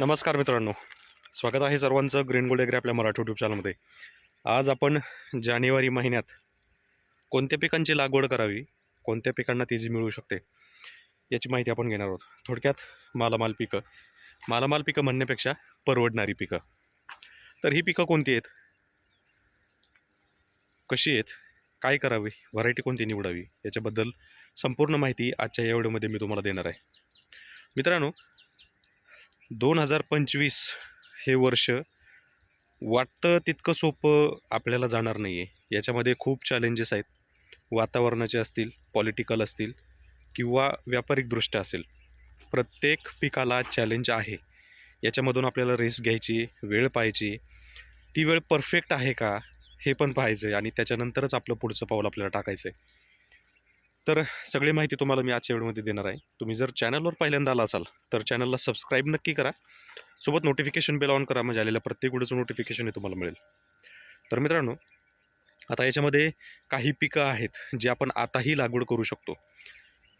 नमस्कार मित्रांनो. स्वागत आहे सर्वांचं ग्रीन गोल्ड एग्री आपल्या मराठी यूट्यूब चॅनलमध्ये आज आपण जानेवारी महिन्यात कोणत्या पिकांची लागवड करावी कोणत्या पिकांना तेजी मिळू शकते याची माहिती आपण घेणार आहोत. थोडक्यात मालामाल पिकं. मालामाल पिकं म्हणण्यापेक्षा परवडणारी पिकं. तर ही पिकं कोणती आहेत? कशी आहेत? काय करावे? व्हरायटी कोणती निवडावी? याच्याबद्दल संपूर्ण माहिती आजच्या या व्हिडिओमध्ये मी तुम्हाला देणार आहे. मित्रांनो दोन हजार पंचवीस हे वर्ष वाटतं तितकं सोपं आपल्याला जाणार नाही आहे याच्यामध्ये खूप चॅलेंजेस आहेत. वातावरणाचे असतील पॉलिटिकल असतील किंवा व्यापारिकदृष्ट्या असेल. प्रत्येक पिकाला चॅलेंज आहे. याच्यामधून आपल्याला रिस्क घ्यायची वेळ पाहायची. ती वेळ परफेक्ट आहे का हे पण पाहायचं आहे आणि त्याच्यानंतरच आपलं पुढचं पाऊल आपल्याला टाकायचं आहे तर सगळी माहिती तुम्हाला मी आजच्या व्हिडिओमध्ये देणार आहे. तुम्ही जर चॅनलवर पहिल्यांदा आला असाल तर चॅनलला सबस्क्राईब नक्की करा. सोबत नोटिफिकेशन बेल ऑन करा म्हणजे आलेल्या प्रत्येक व्हिडिओचं नोटिफिकेशन हे तुम्हाला मिळेल. तर मित्रांनो आता याच्यामध्ये काही पिकं आहेत जे आपण आताही लागवड करू शकतो.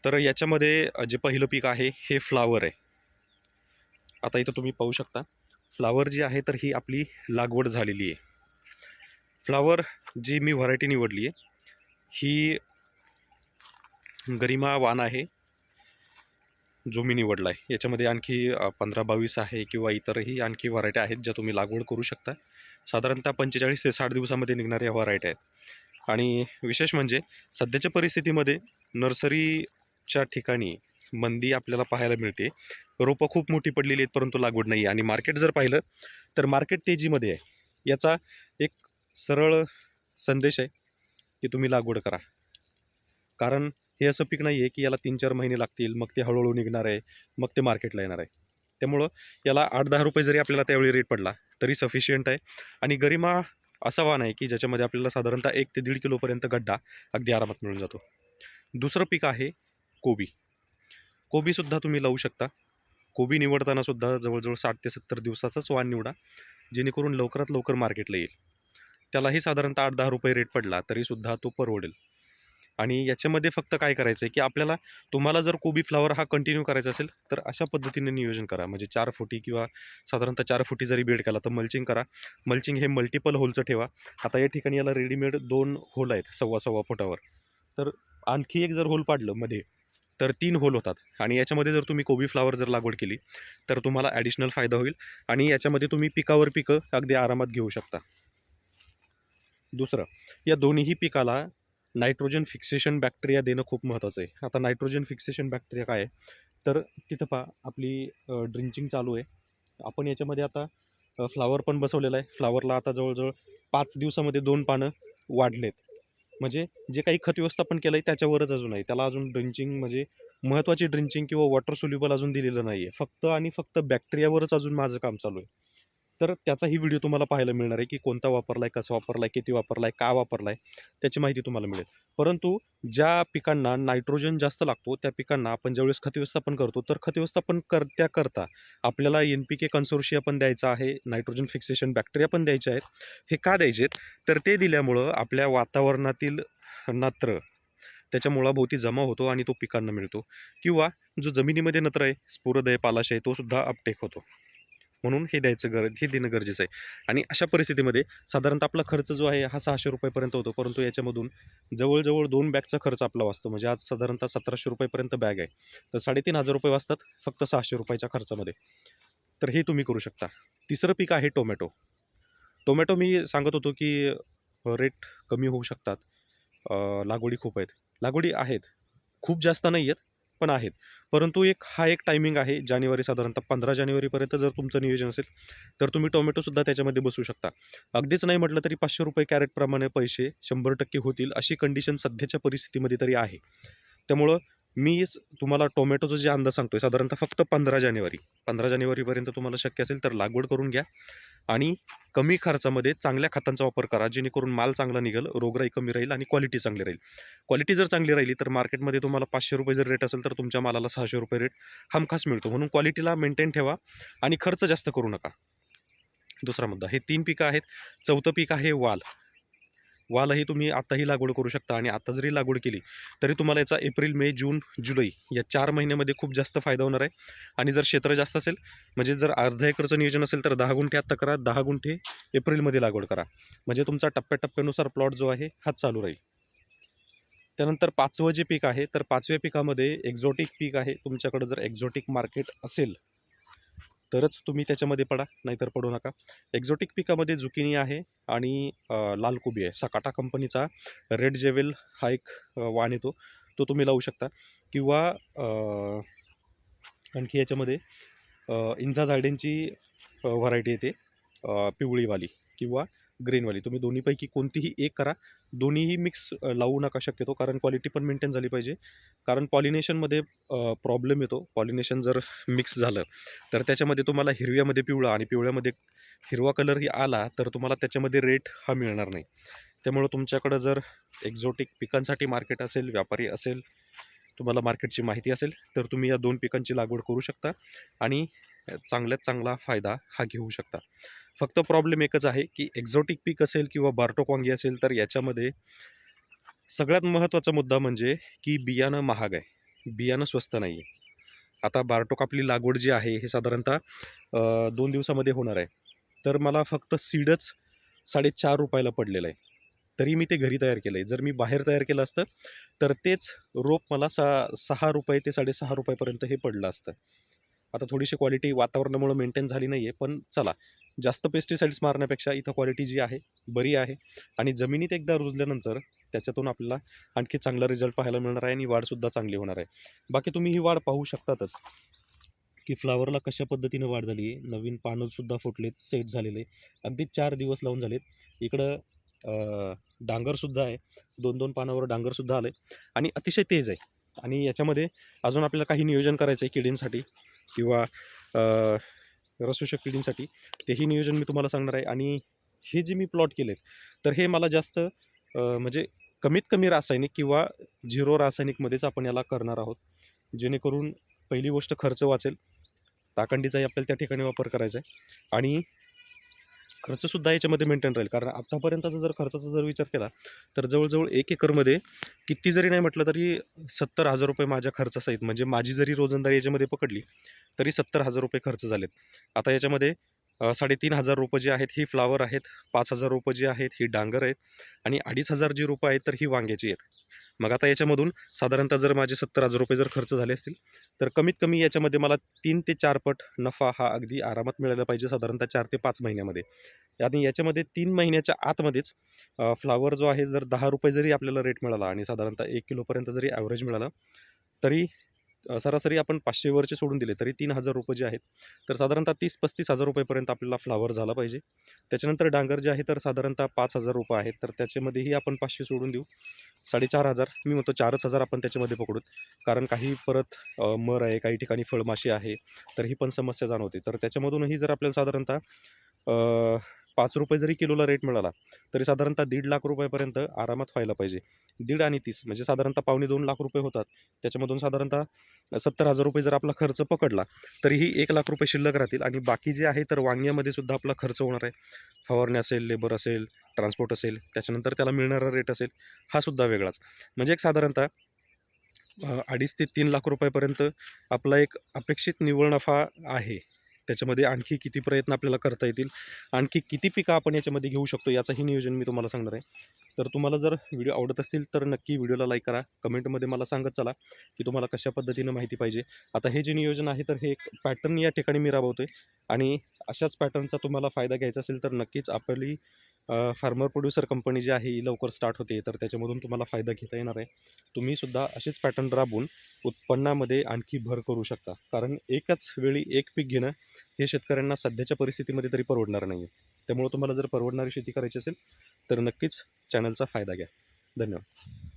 तर याच्यामध्ये जे पहिलं पीक आहे हे फ्लावर आहे. आता इथं तुम्ही पाहू शकता फ्लावर जी आहे तर ही आपली लागवड झालेली आहे. फ्लावर जी मी व्हरायटी निवडली आहे ही गरिमा वान आहे जो मी निवडला आहे याच्यामध्ये आणखी पंधरा बावीस आहे किंवा इतरही आणखी व्हरायटी आहेत ज्या तुम्ही लागवड करू शकता. साधारणतः पंचेचाळीस ते साठ दिवसामध्ये निघणाऱ्या व्हरायटी आहेत. आणि विशेष म्हणजे सध्याच्या परिस्थितीमध्ये नर्सरीच्या ठिकाणी मंदी आपल्याला पाहायला मिळते. रोपं खूप मोठी पडलेली आहेत परंतु लागवड नाही आहे. आणि मार्केट जर पाहिलं तर मार्केट तेजीमध्ये आहे. याचा एक सरळ संदेश आहे की तुम्ही लागवड करा. कारण हे असं पीक नाही आहे की याला तीन चार महिने लागतील मग ते हळूहळू निघणार आहे मग ते मार्केटला येणार आहे. त्यामुळं याला आठ दहा रुपये जरी आपल्याला त्यावेळी रेट पडला तरी सफिशियंट आहे. आणि गरिमा असा वाण आहे की ज्याच्यामध्ये आपल्याला साधारणतः एक ते दीड किलोपर्यंत गड्डा अगदी आरामात मिळून जातो. दुसरं पीक आहे कोबी. कोबीसुद्धा तुम्ही लावू शकता. कोबी निवडतानासुद्धा जवळजवळ साठ ते सत्तर दिवसाचाच वाण निवडा जेणेकरून लवकरात लवकर मार्केटला येईल. त्यालाही साधारणतः आठ दहा रुपये रेट पडला तरीसुद्धा तो परवडेल. आणि याच्यामध्ये फक्त काय करायचं आहे की आपल्याला तुम्हाला जर कोबी फ्लावर हा कंटिन्यू करायचा असेल तर अशा पद्धतीने नियोजन करा. म्हणजे चार फुटी किंवा साधारणतः चार फुटी जरी बेड केला तर मल्चिंग करा. मल्चिंग हे मल्टिपल होलचं ठेवा. आता या ठिकाणी याला रेडीमेड दोन होल आहेत सव्वा सव्वा फुटावर. तर आणखी एक जर होल पाडलं मध्ये तर तीन होल होतात. आणि याच्यामध्ये जर तुम्ही कोबी फ्लावर जर लागवड केली तर तुम्हाला ॲडिशनल फायदा होईल. आणि याच्यामध्ये तुम्ही पिकावर पिकं अगदी आरामात घेऊ शकता. दुसरं या दोन्हीही पिकाला नायट्रोजन फिक्सेशन बॅक्टेरिया देणं खूप महत्त्वाचं आहे. आता नायट्रोजन फिक्सेशन बॅक्टेरिया काय आहे? तर तिथं पहा आपली ड्रिंचिंग चालू आहे. आपण याच्यामध्ये आता फ्लावर पण बसवलेला आहे. फ्लावरला आता जवळजवळ पाच दिवसामध्ये दोन पानं वाढलेत. म्हणजे जे काही खत व्यवस्थापन केलं आहे त्याच्यावरच अजून आहे. त्याला अजून ड्रिंचिंग म्हणजे महत्त्वाची ड्रिंचिंग किंवा वॉटर सोल्युबल अजून दिलेलं नाही आहे फक्त आणि फक्त बॅक्टेरियावरच अजून माझं काम चालू आहे. तर त्याचाही व्हिडिओ तुम्हाला पाहायला मिळणार आहे की कोणता वापरला आहे कसा वापरला आहे किती वापरला आहे का वापरला आहे त्याची माहिती तुम्हाला मिळेल. परंतु ज्या पिकांना नायट्रोजन जास्त लागतो त्या पिकांना आपण ज्यावेळेस खत व्यवस्थापन करतो तर खत व्यवस्थापन करत्या करता आपल्याला एन पी के कन्सोर्शिया पण द्यायचा आहे नायट्रोजन फिक्सेशन बॅक्टेरिया पण द्यायचे आहेत. हे का द्यायचे आहेत? तर ते दिल्यामुळं आपल्या वातावरणातील नत्र त्याच्या मुळाभोवती जमा होतो आणि तो पिकांना मिळतो. किंवा जो जमिनीमध्ये नत्र आहे स्फुरदय पालाशय पालाश आहे तो सुद्धा अपटेक होतो. म्हणून हे द्यायचं गर हे देणं गरजेचं आहे. आणि अशा परिस्थितीमध्ये साधारणतः आपला खर्च जो आहे हा सहाशे रुपयेपर्यंत होतो. परंतु याच्यामधून जवळजवळ दोन बॅगचा खर्च आपला वाचतो. म्हणजे आज साधारणतः सतराशे रुपयेपर्यंत बॅग आहे. तर साडेतीन हजार रुपये वाचतात फक्त सहाशे रुपयाच्या खर्चामध्ये. तर हे तुम्ही करू शकता. तिसरं पीक आहे टोमॅटो. टोमॅटो मी सांगत होतो की रेट कमी होऊ शकतात. लागवडी खूप आहेत. लागवडी आहेत. खूप जास्त नाही आहेत. पण आहेत. परंतु एक हा एक टायमिंग आहे जानेवारी साधारणतः पंधरा जानेवारीपर्यंत जर तुमचं नियोजन असेल तर तुम्ही टोमॅटोसुद्धा त्याच्यामध्ये बसू शकता. अगदीच नाही म्हटलं तरी पाचशे रुपये कॅरेटप्रमाणे पैसे शंभर टक्के होतील अशी कंडिशन सध्याच्या परिस्थितीमध्ये तरी आहे. त्यामुळं मीच तुम्हाला टोमॅटोचं जे अंदाज सांगतोय साधारणतः फक्त पंधरा जानेवारी पंधरा जानेवारीपर्यंत तुम्हाला शक्य असेल तर लागवड करून घ्या. आणि कमी खर्चामध्ये चांगल्या खतांचा वापर करा जेणेकरून माल चांगला निघेल रोगराई कमी राहील आणि क्वालिटी चांगली राहील. क्वालिटी जर चांगली राहिली तर मार्केटमध्ये तुम्हाला पाचशे रुपये जर रेट असेल तर तुमच्या मालाला सहाशे रुपये रेट हमखास मिळतो. म्हणून क्वालिटीला मेंटेन ठेवा आणि खर्च जास्त करू नका. दुसरा मुद्दा हे तीन पिकं आहेत. चौथं पीक आहे वाल. वालही तुम्ही आत्ताही लागवड करू शकता आणि आता जरी लागवड केली तरी तुम्हाला याचा एप्रिल मे जून जुलै या चार महिन्यामध्ये खूप जास्त फायदा होणार आहे. आणि जर क्षेत्र जास्त असेल म्हणजे जर अर्धा एकरचं नियोजन असेल तर दहा गुंठे आत्ता करा दहा गुंठे एप्रिलमध्ये लागवड करा. म्हणजे तुमचा टप्प्याटप्प्यानुसार प्लॉट जो आहे हा चालू राहील. त्यानंतर पाचवं जे पीक आहे तर पाचव्या पिकामध्ये एक्झॉटिक पीक आहे. तुमच्याकडं जर एक्झॉटिक मार्केट असेल तरच तुम्ही त्याच्यामध्ये पडा नाहीतर पडू नका. एक्झोटिक पिकामध्ये झुकिनी आहे आणि लाल कोबी आहे. सकाटा कंपनीचा रेड जेवेल हा एक वाण येतो. तो तुम्ही लावू शकता. किंवा आणखी याच्यामध्ये इंझा झाडेंची व्हरायटी येते. पिवळीवाली किंवा ग्रीनवाली. तुम्ही दोन्हीपैकी कोणतीही एक करा. दोन्हीही मिक्स लावू नका शक्यतो कारण क्वालिटी पण मेंटेन झाली पाहिजे. कारण पॉलिनेशनमध्ये प्रॉब्लेम येतो. पॉलिनेशन जर मिक्स झालं तर त्याच्यामध्ये तुम्हाला हिरव्यामध्ये पिवळा आणि पिवळ्यामध्ये हिरवा कलरही आला तर तुम्हाला त्याच्यामध्ये रेट हा मिळणार नाही. त्यामुळं तुमच्याकडं जर एक्झोटिक पिकांसाठी मार्केट असेल व्यापारी असेल तुम्हाला मार्केटची माहिती असेल तर तुम्ही या दोन पिकांची लागवड करू शकता आणि चांगल्यात चांगला फायदा हा घेऊ शकता. फक्त प्रॉब्लेम एकच आहे की एक्झॉटिक पीक असेल किंवा बार्टोक वांगी असेल तर याच्यामध्ये सगळ्यात महत्त्वाचा मुद्दा म्हणजे की बियाणं महाग आहे. बियाणं स्वस्त नाही आहे आता बार्टोक आपली लागवड जी आहे हे साधारणतः दोन दिवसामध्ये होणार आहे. तर मला फक्त सीडच साडेचार रुपयाला पडलेलं आहे. तरी मी ते घरी तयार केलं आहे जर मी बाहेर तयार केलं असतं तर तेच रोप मला सा सहा रुपये ते साडेसहा रुपयापर्यंत हे पडलं असतं. आता थोडीशी क्वालिटी वातावरणामुळे मेंटेन झाली नाही आहे पण चला. जास्त पेस्टिसाइड्स मारण्यापेक्षा इथं क्वालिटी जी आहे बरी आहे. आणि जमिनीत एकदा रुजल्यानंतर त्याच्यातून आपल्याला आणखी चांगला रिझल्ट पाहायला मिळणार आहे आणि वाढसुद्धा चांगली होणार आहे. बाकी तुम्ही ही वाढ पाहू शकतातच की फ्लावरला कशा पद्धतीनं वाढ झाली आहे. नवीन पानंसुद्धा फुटलेत सेट झालेले. अगदी चार दिवस लावून झालेत. इकडं डांगरसुद्धा आहे. दोन दोन पानावर डांगरसुद्धा आलं आहे आणि अतिशय तेज आहे. आणि याच्यामध्ये अजून आपल्याला काही नियोजन करायचं आहे किडींसाठी किंवा रसोषक किडींसाठी तेही नियोजन मी तुम्हाला सांगणार आहे. आणि हे जे मी प्लॉट केले तर हे मला जास्त म्हणजे कमीत कमी रासायनिक किंवा झिरो रासायनिकमध्येच आपण याला करणार आहोत. जेणेकरून पहिली गोष्ट खर्च वाचेल. ताकंडीचाही आपल्याला त्या ठिकाणी वापर करायचा आहे. आणि खर्चसुद्धा याच्यामध्ये मेंटेन राहील. कारण आत्तापर्यंतचा जर खर्चाचा जर विचार केला तर जवळजवळ एक एकरमध्ये किती जरी नाही म्हटलं तरी सत्तर हजार रुपये माझ्या खर्चासहित म्हणजे माझी जरी रोजंदारी याच्यामध्ये पकडली तरी सत्तर हजार रुपये खर्च झालेत. आता याच्यामध्ये साडेतीन हजार रोपं जी आहेत ही फ्लावर आहेत पाच हजार रोपं जी आहेत ही डांगर आहेत आणि अडीच हजार जी रोपं आहेत तर ही वांग्याची आहेत. मग आता याच्यामधून साधारणतः जर माझे सत्तर हजार रुपये जर खर्च झाले असतील तर कमीत कमी याच्यामध्ये मला तीन ते चार पट नफा हा अगदी आरामात मिळायला पाहिजे साधारणतः चार ते पाच महिन्यामध्ये. आणि याच्यामध्ये तीन महिन्याच्या आतमध्येच फ्लावर जो आहे जर दहा रुपये जरी आपल्याला रेट मिळाला आणि साधारणतः एक किलोपर्यंत जरी ॲव्हरेज मिळालं तरी सरासरी आपण पाचशे वरचे सोडून दिले तरी तीन हजार रुपये जे आहेत तर साधारणतः तीस पस्तीस हजार रुपयेपर्यंत आपल्याला फ्लावर झाला पाहिजे. त्याच्यानंतर डांगर जे आहे तर साधारणतः पाच हजार रुपये आहेत तर त्याच्यामध्येही आपण पाचशे सोडून देऊ. साडेचार हजार मी म्हणतो चारच हजार आपण त्याच्यामध्ये पकडूत कारण काही परत मर आहे काही ठिकाणी फळमाशी आहे तर ही पण समस्या जाणवते. तर त्याच्यामधूनही जर आपल्याला साधारणतः पाच रुपये जरी किलोला रेट मिळाला तरी साधारणतः दीड लाख रुपयापर्यंत आरामात व्हायला पाहिजे. दीड आणि तीस म्हणजे साधारणतः पावणे दोन लाख रुपये होतात. त्याच्यामधून साधारणतः सत्तर हजार रुपये जर आपला खर्च पकडला तरीही एक लाख रुपये शिल्लक राहतील. आणि बाकी जे आहे तर वांग्यामध्ये सुद्धा आपला खर्च होणार आहे. फवारणी असेल लेबर असेल ट्रान्सपोर्ट असेल त्याच्यानंतर त्याला मिळणारा रेट असेल हा सुद्धा वेगळाच. म्हणजे एक साधारणतः अडीच ते तीन लाख रुपयापर्यंत आपला एक अपेक्षित निव्वळ नफा आहे. त्याच्यामध्ये आणखी किती प्रयत्न आपल्याला करता येतील? आणखी किती पिकं आपण याच्यामध्ये घेऊ शकतो? याचंही नियोजन मी तुम्हाला सांगणार आहे. तर तुम्हाला जर व्हिडिओ आवडत असतील तर नक्की व्हिडिओला लाईक करा. कमेंटमध्ये मला सांगत चला की तुम्हाला कशा पद्धतीनं माहिती पाहिजे. आता हे जे नियोजन आहे तर हे एक पॅटर्न या ठिकाणी मी राबवतो आहे आणि अशाच पॅटर्नचा तुम्हाला फायदा घ्यायचा असेल तर नक्कीच आपली फार्मर प्रोड्युसर कंपनी जी आहे ही लवकर स्टार्ट होते. तर त्याच्यामधून तुम्हाला फायदा घेता येणार आहे. तुम्हीसुद्धा असेच पॅटर्न राबवून उत्पन्नामध्ये आणखी भर करू शकता. कारण एकाच वेळी एक पीक घेणं हे शेतकऱ्यांना सध्याच्या परिस्थितीमध्ये तरी परवडणार नाही आहे त्यामुळं तुम्हाला जर परवडणारी शेती करायची असेल तर नक्कीच चॅनलचा फायदा घ्या. धन्यवाद.